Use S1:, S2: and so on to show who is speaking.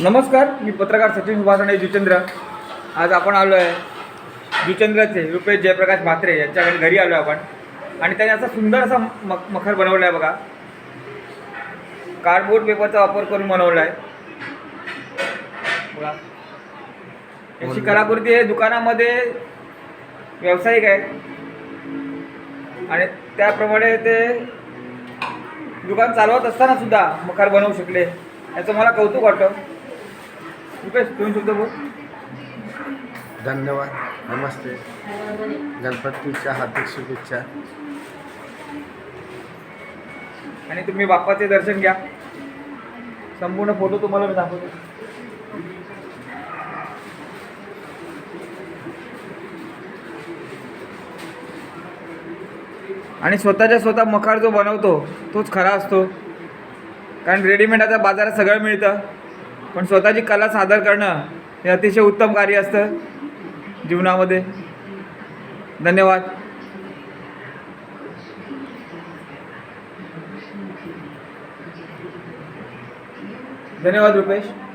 S1: नमस्कार मी पत्रकार सचिन सुभाषणे जुचंद्र आज आपण आलो आहे जुचंद्रचे रुपेश जयप्रकाश म्हात्रे यांच्या घरी घरी आलो आहे आपण. आणि त्यांनी असा सुंदर असा मख मखर बनवला आहे बघा कार्डबोर्ड पेपरचा वापर करून बनवला आहे याची कलाकृती हे दुकानामध्ये व्यावसायिक आहे. आणि त्याप्रमाणे ते दुकान चालवत असताना सुद्धा मकार बनवू शकले. याचं मला कौतुक वाटतं. रुपेश दोन शब्द बोल.
S2: धन्यवाद. नमस्ते. गणपतीच्या हार्दिक शुभेच्छा.
S1: आणि तुम्ही बाप्पाचे दर्शन घ्या. संपूर्ण फोटो तुम्हाला मी दाखवतो. आणि स्वतःच्या स्वतः मकार जो बनवतो तोच खरा असतो. कारण रेडीमेड आता बाजारात सगळं मिळतं. पण स्वतःची कला सादर करणं हे अतिशय उत्तम कार्य असतं जीवनामध्ये. धन्यवाद. धन्यवाद रुपेश.